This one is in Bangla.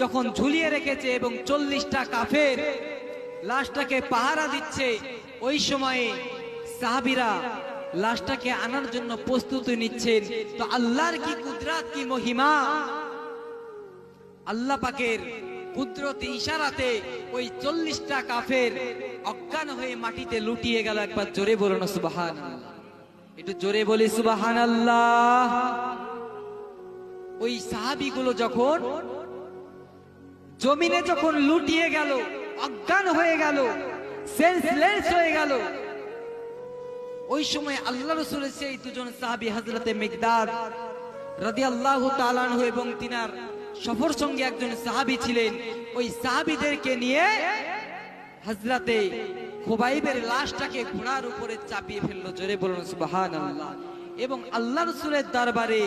যখন ঝুলিয়ে রেখেছে এবং চল্লিশটা কাফের লাশটাকে পাহারা দিচ্ছে, ওই সময়ে সাহাবিরা লাশটাকে আনার জন্য প্রস্তুতি নিচ্ছেন। তো আল্লাহর কি কুদরাত, কি মহিমা? আল্লাহ পাকের কুদরতি ইশারাতে ওই চল্লিশটা কাফের অজ্ঞান হয়ে মাটিতে লুটিয়ে গেল। একবার জোরে বলো সুবাহান একটু জোরে বলি সুবাহান আল্লাহ ওই সাহাবিগুলো যখন জমিনে যখন লুটিয়ে গেল, অজ্ঞান হয়ে গেল সেন্সলেস হয়ে গেল, ওই সময় আল্লাহ রসুলের সেই দুজন সাহাবি হজরতে মেঘদাদ রাদি আল্লাহ তালানহ এবং তিনার সফর সঙ্গে একজন সাহাবি ছিলেন। ওই সাহাবিদেরকে নিয়ে হজরতে খোবাইবের লাশটাকে ঘোড়ার উপরে চাপিয়ে ফেলল, জোরে বলুন আল্লাহ এবং আল্লাহ রসুলের দরবারে